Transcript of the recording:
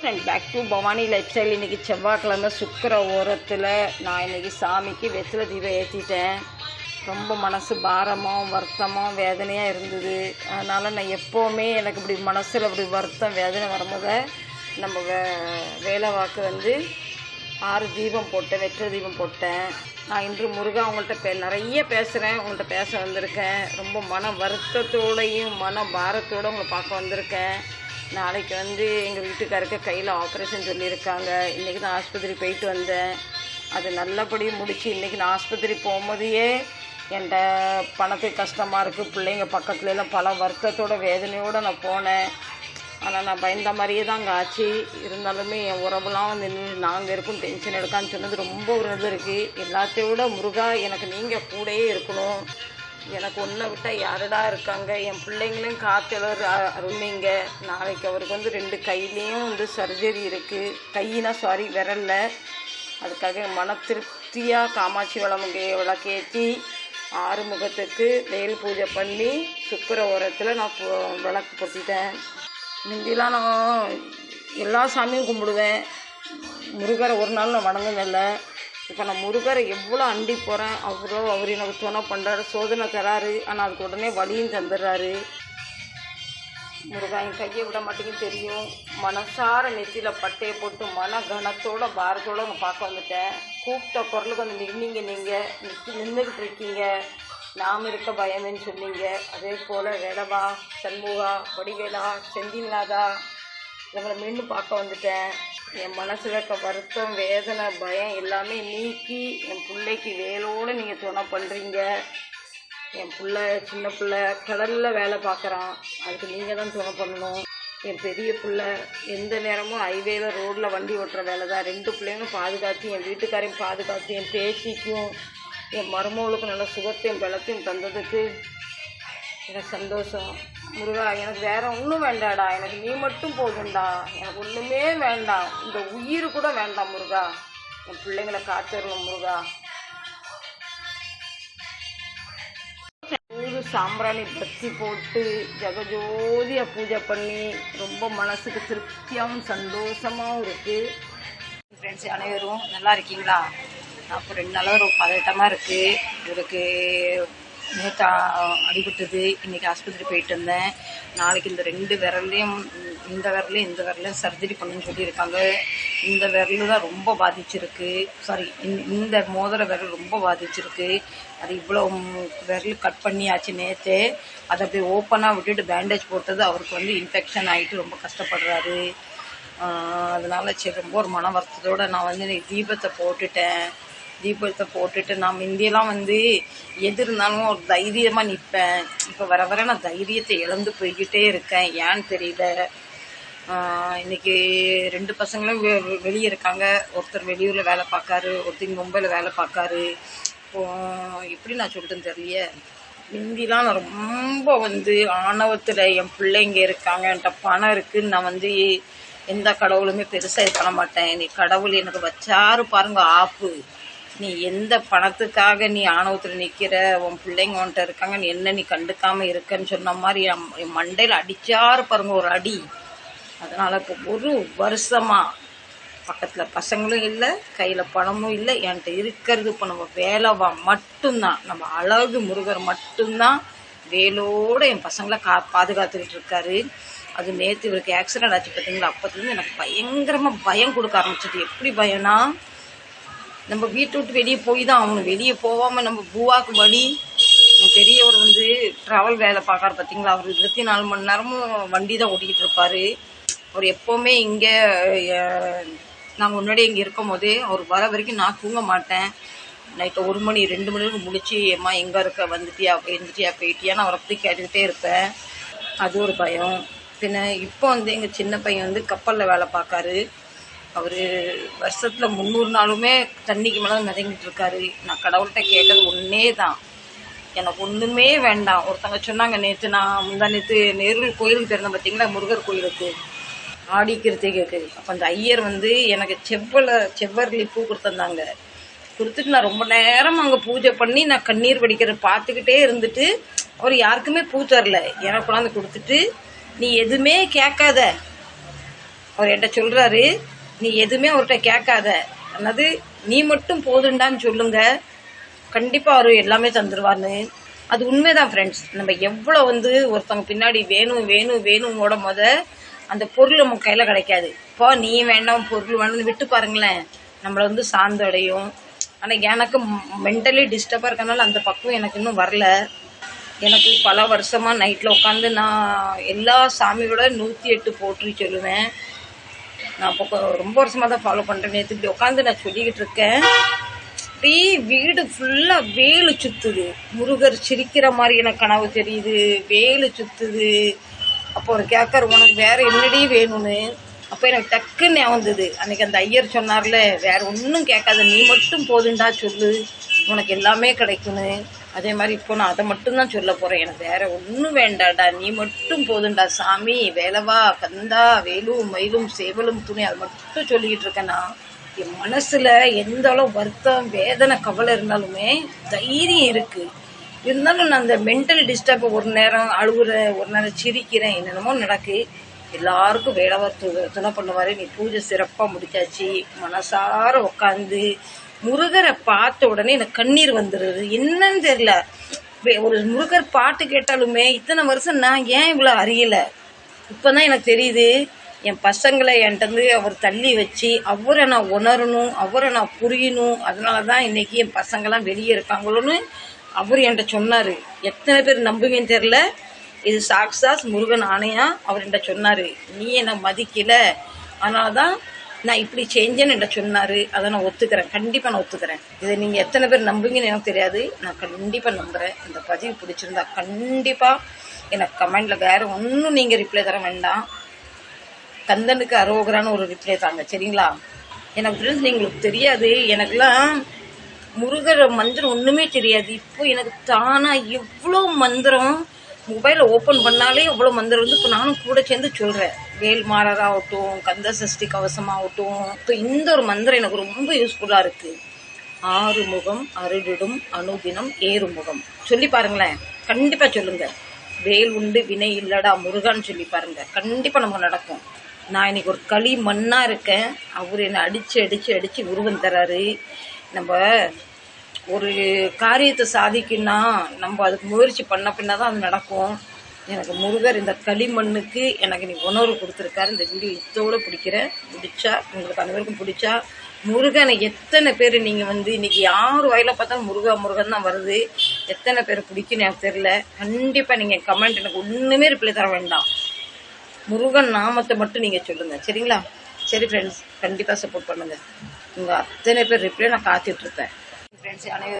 Friend back to Bhavani life style இன்றைக்கி செவ்வாய்க்கிழமை சுக்கர ஓரத்தில் நான் இன்றைக்கி சாமிக்கு வெற்றில தீபம் ஏற்றிட்டேன் ரொம்ப மனசு பாரமாக வருத்தமாக வேதனையாக இருந்தது. அதனால் நான் எப்போவுமே எனக்கு இப்படி மனசில் இப்படி வருத்தம் வேதனை வரும்போது நம்ம வே வேலை வாக்கு வந்து ஆறு தீபம் போட்டேன் வெற்றில தீபம் போட்டேன். நான் இன்று முருகா அவங்கள்ட்ட பே நிறைய பேசுகிறேன் உங்கள்கிட்ட பேச வந்திருக்கேன். ரொம்ப மன வருத்தத்தோடையும் மன பாரத்தோடு உங்களை பார்க்க வந்திருக்கேன். நாளைக்கு வந்து எங்கள் வீட்டுக்காருக்கு கையில் ஆப்ரேஷன் சொல்லியிருக்காங்க. இன்றைக்கி தான் ஆஸ்பத்திரி போயிட்டு வந்தேன். அது நல்லபடியும் முடித்து இன்றைக்கி நான் ஆஸ்பத்திரி போகும்போதையே என்கிட்ட பணத்துக்கு கஷ்டமாக இருக்குது பிள்ளைங்க பக்கத்துல எல்லாம் பல வருத்தத்தோட வேதனையோடு நான் போனேன். ஆனால் நான் பயந்த மாதிரியே தான் அங்கே ஆச்சு. இருந்தாலுமே என் உறவுலாம் வந்து நாங்கள் இருக்கும் டென்ஷன் எடுக்கான்னு சொன்னது ரொம்ப ஒரு இது இருக்குது எல்லாத்தையும் விட முருகா எனக்கு நீங்கள் கூடயே இருக்கணும். எனக்கு ஒன்றை விட்டால் யாருடா இருக்காங்க? என் பிள்ளைங்களையும் காத்தலர் அருமைங்க நாளைக்கு அவருக்கு வந்து ரெண்டு கையிலையும் வந்து சர்ஜரி இருக்குது கையினா சாரி விரல்ல. அதுக்காக மன திருப்தியாக காமாட்சி விளமுகை விளக்கேற்றி ஆறுமுகத்துக்கு வேல் பூஜை பண்ணி சுக்கர ஓரத்தில் நான் விளக்கு பொத்திட்டேன் முந்திலாம் நான் எல்லா சாமியும் கும்பிடுவேன். முருகரை ஒரு நாள் நான் வணங்கினதில்ல இப்போ நான் முருகரை எவ்வளோ அண்டி போகிறேன் அவரோ அவர் எனக்கு துணை பண்ணுறாரு சோதனை தராரு ஆனால் அதுக்கு உடனே வழியும் தந்துடுறாரு. முருகா என் கையை விட மாட்டேங்குது தெரியும். மனசார நெத்தியில் பட்டையை போட்டு மன கனத்தோட பாரத்தோடு அங்கே பார்க்க வந்துட்டேன். கூப்பிட்ட குரலுக்கு வந்து நின்னீங்க நீங்கள் நிற்கி நின்றுக்கிட்டு இருக்கீங்க. நாம் இருக்க பயமேன்னு சொன்னீங்க. அதே போல் வேடவா சண்முகா வடிவேலா செந்தில்நாதா இவங்களை மீண்டும் பார்க்க வந்துட்டேன். என் மனசில் இருக்க வருத்தம் வேதனை பயம் எல்லாமே நீக்கி என் பிள்ளைக்கு வேலோடு நீங்கள் துணை பண்ணுறீங்க என் பிள்ளை சின்ன பிள்ளை கடலில் வேலை பார்க்குறான் அதுக்கு நீங்கள் தான் துணை பண்ணணும். என் பெரிய பிள்ளை எந்த நேரமும் ஹைவேல ரோட்டில் வண்டி ஓட்டுற வேலை தான். ரெண்டு பிள்ளைங்களும் பாதுகாத்து என் வீட்டுக்காரையும் பாதுகாத்து என் பேத்திக்கும் என் மருமகளுக்கும் நல்ல சுகத்தையும் பலத்தையும் தந்ததுக்கு எனக்கு சந்தோஷம். முருகா எனக்கு வேற ஒன்றும் வேண்டாடா எனக்கு நீ மட்டும் போதும்டா. எனக்கு ஒன்றுமே வேண்டாம். இந்த உயிர் கூட வேண்டாம் முருகா. என் பிள்ளைங்களை காத்துடணும் முருகா. ஊரு சாம்பிராணி பத்தி போட்டு ஜெகஜோதியாக பூஜை பண்ணி ரொம்ப மனசுக்கு திருப்தியாகவும் சந்தோஷமாகவும் இருக்குது ஃப்ரெண்ட்ஸ் அனைவரும் நல்லா இருக்கீங்களா? அப்போ ரெண்டு நாளாக ரொம்ப பதட்டமாக இருக்குது இவருக்கு நேற்று அடிபட்டது. இன்றைக்கி ஆஸ்பத்திரி போயிட்டு இருந்தேன் நாளைக்கு இந்த ரெண்டு விரல்லையும் இந்த விரலையும் இந்த விரலையும் சர்ஜரி பண்ணுன்னு சொல்லியிருக்காங்க. இந்த விரல் தான் ரொம்ப பாதிச்சிருக்கு. சாரி இந்த மோதிர விரல் ரொம்ப பாதிச்சிருக்கு. அது இவ்வளோ விரல் கட் பண்ணியாச்சு நேற்று அதை அப்படியே ஓப்பனாக விட்டுட்டு பேண்டேஜ் போட்டது அவருக்கு வந்து இன்ஃபெக்ஷன் ஆகிட்டு ரொம்ப கஷ்டப்படுறாரு. அதனால் அதனால சரி ரொம்ப ஒரு மன வருத்தத்தோடு நான் வந்து தீபத்தை போட்டுட்டேன். தீபத்தை போட்டுட்டு நான் முந்தியெல்லாம் வந்து எது இருந்தாலும் ஒரு தைரியமாக நிற்பேன். இப்போ வர வர நான் தைரியத்தை இழந்து போய்கிட்டே இருக்கேன். ஏன்னு தெரியல. இன்னைக்கு ரெண்டு பசங்களும் வெ- வெ- வெளியே இருக்காங்க. ஒருத்தர் வெளியூரில் வேலை பார்க்காரு ஒருத்தர் மும்பையில் வேலை பார்க்காரு இப்போ எப்படி நான் சொல்லிட்டேன்னு தெரியலையே முந்திலாம் நான் ரொம்ப வந்து ஆணவத்தில் என் பிள்ளைங்க இருக்காங்க. என்கிட்ட பணம் இருக்குன்னு நான் வந்து எந்த கடவுளுமே பெருசாக இது பண்ண மாட்டேன். நீ கடவுள் எனக்கு வச்சாரு பாருங்க ஆப்பு. நீ எந்த பணத்துக்காக நீ ஆணவத்தில் நிற்கிற உன் பிள்ளைங்க உன்கிட்ட இருக்காங்க. நீ என்ன நீ கண்டுக்காம இருக்கன்னு சொன்ன மாதிரி என் என் மண்டையில் அடிச்சாரு பாருங்க ஒரு அடி. அதனால் இப்போ ஒரு வருஷமாக பக்கத்தில் பசங்களும் இல்லை கையில் பணமும் இல்லை. என்கிட்ட இருக்கிறது இப்போ நம்ம வேலைவா மட்டும்தான். நம்ம அழகு முருகர் மட்டும்தான் வேலோடு என் பசங்களை கா பாதுகாத்துக்கிட்டு இருக்காரு. அது நேற்று இவருக்கு ஆக்சிடென்ட் ஆச்சு பார்த்தீங்களா அப்போத்துலேருந்து எனக்கு பயங்கரமாக பயம் கொடுக்க ஆரம்பிச்சது எப்படி பயம்னா நம்ம வீட்டை விட்டு வெளியே போய் தான் ஆகணும். வெளியே போகாமல் நம்ம பூவாக்கு வழி பெரியவர் வந்து ட்ராவல் வேலை பார்க்காரு பார்த்தீங்களா? அவர் இருபத்தி நாலு மணி நேரமும் வண்டி தான் ஓட்டிக்கிட்டு இருப்பாரு. அவர் எப்போவுமே இங்கே நான் முன்னாடி இங்கே இருக்கும் போதே அவர் வர வரைக்கும் நான் தூங்க மாட்டேன். நைட்டு ஒரு மணி ரெண்டு மணி முடிச்சு அம்மா எங்கே இருக்க? வந்துட்டியா? இருந்துட்டியா போயிட்டியான்னு அவரை பற்றி கேட்டுக்கிட்டே இருப்பேன். அது ஒரு பயம். பின்ன இப்போ வந்து எங்கள் சின்ன பையன் வந்து கப்பலில் வேலை பார்க்காரு. அவர் வருஷத்தில் முந்நூறு நாளுமே தண்ணிக்கு மேலே மிதங்கிட்டு இருக்காரு. நான் கடவுள்கிட்ட கேட்டது ஒன்றே தான் எனக்கு ஒன்றுமே வேண்டாம். ஒருத்தங்க சொன்னாங்க நேற்று நான் முந்தா நேற்று நேருள் கோயிலுக்கு திறந்த பார்த்தீங்களா முருகர் கோயிலுக்கு. ஆடி கிருத்திகைக்கு அப்போ அந்த ஐயர் வந்து எனக்கு செவ்வல செவ்வரளி பூ கொடுத்துருந்தாங்க. கொடுத்துட்டு நான் ரொம்ப நேரம் அங்கே பூஜை பண்ணி நான் கண்ணீர் வடிக்கிற பார்த்துக்கிட்டே இருந்துட்டு அவர் யாருக்குமே பூ தரல. எனக்கு கொண்டாந்து கொடுத்துட்டு நீ எதுவுமே கேட்காத. அவர் என்கிட்ட சொல்கிறாரு நீ எதுவுமே அவர்கிட்ட கேட்காத. அல்லது நீ மட்டும் போதுண்டான்னு சொல்லுங்க. கண்டிப்பா அவர் எல்லாமே தந்துருவார்னு அது உண்மைதான் ஃப்ரெண்ட்ஸ் நம்ம எவ்வளோ வந்து ஒருத்தவங்க பின்னாடி வேணும் வேணும் வேணுமோட முத அந்த பொருள் நம்ம கையில் கிடைக்காது. இப்போ நீ வேண்டாம் பொருள் வேணும்னு விட்டு பாருங்களேன். நம்மளை வந்து சார்ந்து அடையும் ஆனால் எனக்கு மென்டலி டிஸ்டர்பாக இருக்கனால அந்த பக்கம் எனக்கு இன்னும் வரல. எனக்கு பல வருஷமாக நைட்டில் உட்காந்து நான் எல்லா சாமியோட நூற்றி எட்டு போற்றி சொல்லுவேன். நான் இப்போ ரொம்ப வருஷமாக தான் ஃபாலோ பண்ணுறேன் நேற்று இப்படி உட்காந்து நான் சொல்லிக்கிட்டு இருக்கேன். அப்படியே வீடு ஃபுல்லாக வேலு சுத்துது. முருகர் சிரிக்கிற மாதிரி எனக்கு கனவு தெரியுது. வேலு சுத்துது. அப்போ ஒரு கேட்கற உனக்கு வேறு என்னடி வேணும்னு? அப்போ எனக்கு டக்குன்னு ஞாபகம் வந்தது. அன்றைக்கி அந்த ஐயர் சொன்னார்ல வேறு ஒன்றும் கேட்காத. நீ மட்டும் போதுண்டா சொல்லு. உனக்கு எல்லாமே கிடைக்குன்னு அதே மாதிரி இப்போ நான் அதை மட்டும்தான் சொல்ல போறேன். எனக்கு வேற ஒன்றும் வேண்டாடா நீ மட்டும் போதுண்டா சாமி. வேலவா கந்தா வேலும் மயிலும் சேவலும் துணி. அதை மட்டும் சொல்லிக்கிட்டு இருக்கேன்னா நான். என் மனசில் எந்த அளவு வருத்தம் வேதனை கவலை இருந்தாலுமே தைரியம் இருக்குது இருந்தாலும் நான் அந்த மென்டல் டிஸ்டர்பை ஒரு நேரம் அழுகுற ஒரு நேரம் சிரிக்கிறேன். என்னென்னமோ நடக்கு. எல்லாருக்கும் வேலைவா து துணை பண்ணுவாரு. நீ பூஜை சிறப்பாக முடிச்சாச்சு. மனசார உட்காந்து முருகரை பார்த்த உடனே எனக்கு கண்ணீர் வந்துடுது என்னன்னு தெரியல. வே- ஒரு முருகர் பாட்டு கேட்டாலுமே இத்தனை வருஷம் நான் ஏன் இவ்வளோ அறியல? இப்பதான் எனக்கு தெரியுது என் பசங்களை என்கிட்ட இருந்து அவர் தள்ளி வச்சு அவரை நான் உணரணும் அவரை நான் புரியணும் அதனால தான் இன்னைக்கு என் பசங்கள்லாம் வெளியே இருக்காங்களோன்னு அவர் என்கிட்ட சொன்னார். எத்தனை பேர் நம்புவேன்னு தெரில இது சாக்ஸாஸ் முருகன் ஆணையா அவர் என்கிட்ட சொன்னார். நீ என்னை மதிக்கல. அதனால தான் நான் இப்படி செஞ்சேன்னு என்கிட்ட சொன்னாரு. அதை நான் ஒத்துக்கிறேன். கண்டிப்பா நான் ஒத்துக்கிறேன். இதை நீங்க எத்தனை பேர் நம்புவீங்கன்னு எனக்கு தெரியாது. நான் கண்டிப்பா நம்புறேன். இந்த பதிவு பிடிச்சிருந்தா கண்டிப்பா எனக்கு கமெண்ட்ல வேற ஒன்றும் நீங்க ரிப்ளை தர வேண்டாம். கந்தனுக்கு அரோகரான ஒரு ரிப்ளை தாங்க. சரிங்களா? எனக்கு ஃப்ரெண்ட்ஸ் எங்களுக்கு தெரியாது. எனக்குலாம் முருகர் மந்திரம் ஒன்றுமே தெரியாது. இப்போ எனக்கு தானாக எவ்வளோ மந்திரம்? மொபைலை ஓப்பன் பண்ணாலே எவ்வளோ மந்திரம் வந்து இப்போ நானும் கூட சேர்ந்து சொல்கிறேன் வேல்மாரராகட்டும் கந்த சஷ்டி கவசமாகட்டும் இப்போ இந்த ஒரு மந்திரம் எனக்கு ரொம்ப யூஸ்ஃபுல்லாக இருக்குது ஆறுமுகம் அருளிடும் அணுதினம் ஏறுமுகம். சொல்லி பாருங்களேன். கண்டிப்பாக சொல்லுங்கள் வேல் உண்டு வினை இல்லடா முருகான்னு சொல்லி பாருங்கள் கண்டிப்பாக நமக்கு நடக்கும். நான் இன்னைக்கு ஒரு களி மண்ணாக இருக்கேன். அவர் என்னை அடித்து அடித்து அடித்து உருவம் தராரு. நம்ம ஒரு காரியத்தை சாதிக்குன்னா நம்ம அதுக்கு முயற்சி பண்ண பின்னா தான் அது நடக்கும். எனக்கு முருகர் இந்த களிமண்ணுக்கு எனக்கு நீ உணர்வு கொடுத்துருக்காரு. இந்த வீடியோ இத்தோடு பிடிக்கிறேன். பிடிச்சா உங்களுக்கு அனைவருக்கும் பிடிச்சா முருகனை எத்தனை பேர் நீங்கள் வந்து இன்றைக்கி யார் வயலில் பார்த்தாலும் முருகா முருகன் தான் வருது. எத்தனை பேர் பிடிக்குன்னு எனக்கு தெரில கண்டிப்பாக நீங்கள் கமெண்ட் எனக்கு ஒன்றுமே ரிப்ளை தர வேண்டாம். முருகன் நாமத்தை மட்டும் நீங்கள் சொல்லுங்கள் சரிங்களா? சரி ஃப்ரெண்ட்ஸ் கண்டிப்பாக சப்போர்ட் பண்ணுங்கள் உங்கள் அத்தனை பேர் ரிப்ளை நான் காத்துட்ருப்பேன் ஃப்ரெண்ட்ஸ் அனைவரும்